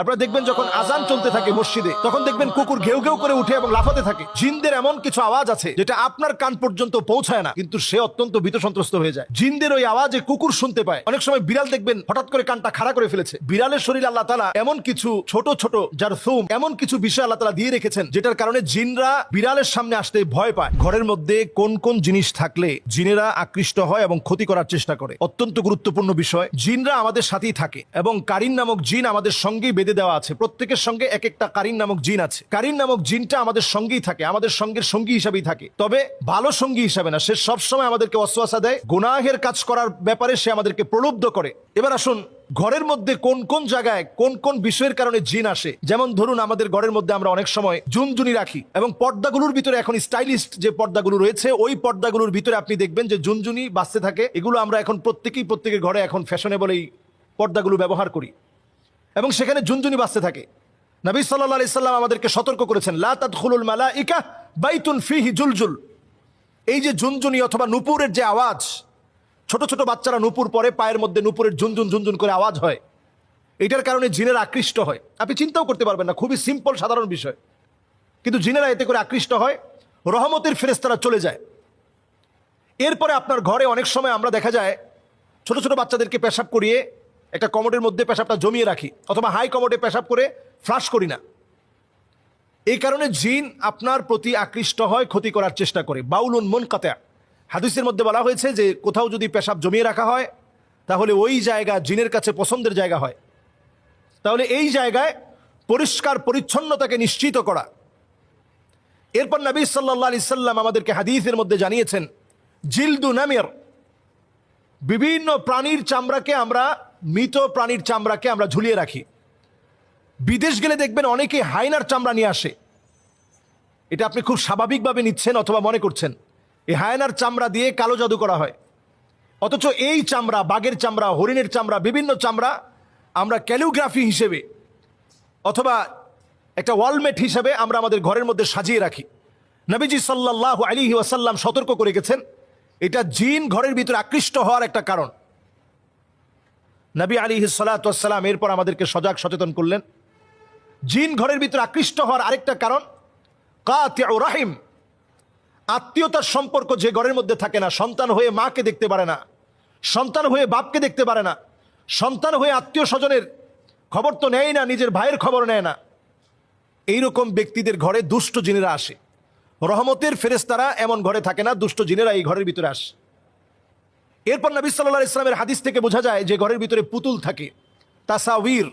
আপনারা দেখবেন যখন আজান চলতে থাকে মসজিদে, তখন দেখবেন কুকুর ঘেউ ঘেউ করে উঠে এবং লাফাতে থাকে। জিনদের এমন কিছু আওয়াজ আছে যেটা আপনার কান পর্যন্ত পৌঁছায় না, কিন্তু সে অত্যন্ত ভীত সন্ত্রস্ত হয়ে যায়। জিনদের ওই আওয়াজে কুকুর শুনতে পায়। অনেক সময় বিড়াল দেখবেন হঠাৎ করে কানটা খাড়া করে ফেলেছে। বিড়ালের শরীর আল্লাহ তালা এমন কিছু ছোট ছোট, যার সুম এমন কিছু বিষয় আল্লাহ তালা দিয়ে রেখেছেন, যেটার কারণে জিনরা বিড়ালের সামনে আসতে ভয় পায়। ঘরের মধ্যে কোন কোন জিনিস থাকলে জিনেরা আকৃষ্ট হয় এবং ক্ষতি করার চেষ্টা করে। অত্যন্ত গুরুত্বপূর্ণ বিষয়, জিনরা আমাদের সাথেই থাকে এবং কারিন নামক জিন আমাদের সঙ্গেই বেঁধে দেওয়া আছে। প্রত্যেকের সঙ্গে এক একটা কারিন নামক জিন আছে। কারিন নামক জিনটা আমাদের সঙ্গেই থাকে, আমাদের সঙ্গের সঙ্গী হিসাবেই থাকে। তবে ভালো সঙ্গী হিসাবে না, সে সবসময় আমাদেরকে অশ্বাসা দেয়, গুনাহের কাজ করার ব্যাপারে সে আমাদেরকে প্রলুব্ধ করে। এবার আসুন, ঘরের মধ্যে কোন কোন জায়গায় কোন কোন বিষয়ের কারণে জিন আসে? যেমন ধরুন, আমাদের ঘরের মধ্যে আমরা অনেক সময় জুনজুনি রাখি এবং পর্দাগুলোর ভিতরে এখন স্টাইলিস্ট যে পর্দাগুলো রয়েছে, ওই পর্দাগুলোর ভিতরে আপনি দেখবেন যে জুনজুনি বাঁচতে থাকে। এগুলো আমরা এখন প্রত্যেকেই প্রত্যেকের ঘরে এখন ফ্যাশনেবল এই পর্দাগুলো ব্যবহার করি। এবং সেখানে ঝুনঝুনি বাঁচতে থাকে। নবী সাল্লাহ আলি সাল্লাম আমাদেরকে সতর্ক করেছেন, লা তাদখুলুল মালাইকা বাইতুন ফিহি জুলজুল। এই যে ঝুনঝুনি অথবা নুপুরের যে আওয়াজ, ছোট ছোট বাচ্চারা নুপুর পরে, পায়ের মধ্যে নুপুরের ঝুনঝুন ঝুনঝুন করে আওয়াজ হয়। এটার কারণে জিনের আকৃষ্ট হয়। আপনি চিন্তাও করতে পারবেন না, খুবই সিম্পল সাধারণ বিষয়। কিন্তু জিনেরা এতে করে আকৃষ্ট হয়, রহমতের ফেরেস্তারা চলে যায়। এরপরে আপনার ঘরে অনেক সময় আমরা দেখা যায়, ছোট ছোট বাচ্চাদেরকে পেশাব করিয়ে একটা কমোডের মধ্যে পেশাবটা জমিয়ে রাখি, অথবা হাই কমোডে পেশাব করে ফ্লাশ করি না। এই কারণে জিন আপনার প্রতি আকৃষ্ট হয়, ক্ষতি করার চেষ্টা করে। বাউলুন মন কাতা হাদিসের মধ্যে বলা হয়েছে যে, কোথাও যদি পেশাব জমিয়ে রাখা হয়, তাহলে ওই জায়গা জিনের কাছে পছন্দের জায়গা হয়। তাহলে এই জায়গায় পরিষ্কার পরিচ্ছন্নতাকে নিশ্চিত করা। এরপর নবী সাল্লাহ আলি সাল্লাম আমাদেরকে হাদিসের মধ্যে জানিয়েছেন জিলদু নামের বিভিন্ন প্রাণীর চামড়াকে আমরা মৃত প্রাণীর চামড়াকে আমরা ঝুলিয়ে রাখি। বিদেশ গেলে দেখবেন অনেকে হায়নার চামড়া নিয়ে আসে। এটা আপনি খুব স্বাভাবিকভাবে নিচ্ছেন অথবা মনে করছেন। এই হায়নার চামড়া দিয়ে কালো জাদু করা হয়। অথচ এই চামড়া, বাঘের চামড়া, হরিণের চামড়া, বিভিন্ন চামড়া আমরা ক্যালিওগ্রাফি হিসেবে অথবা একটা ওয়ালমেট হিসেবে আমরা আমাদের ঘরের মধ্যে সাজিয়ে রাখি। নবীজি সাল্লাহ আলী ওয়াসাল্লাম সতর্ক করে গেছেন। এটা জিন ঘরের ভিতরে আকৃষ্ট হওয়ার একটা কারণ। নবী আলী সাল্লাম এরপর আমাদেরকে সজাগ সচেতন করলেন। জিন ঘরের ভিতরে আকৃষ্ট হওয়ার আরেকটা কারণ কাতে রাহিম। আত্মীয়তার সম্পর্ক যে ঘরের মধ্যে থাকে না, সন্তান হয়ে মাকে দেখতে পারে না, সন্তান হয়ে বাপকে দেখতে পারে না, সন্তান হয়ে আত্মীয় স্বজনের খবর তো নেয় না, নিজের ভাইয়ের খবর নেয় না। এইরকম ব্যক্তিদের ঘরে দুষ্ট জিনেরা আসে। রহমতের ফেরেস্তারা এমন ঘরে থাকে না, দুষ্ট জিনেরা এই ঘরের ভিতরে আসে। এরপর নবী সাল্লাহ ইসলামের হাদিস থেকে বোঝা যায় যে ঘরের ভিতরে পুতুল থাকে তাসাউির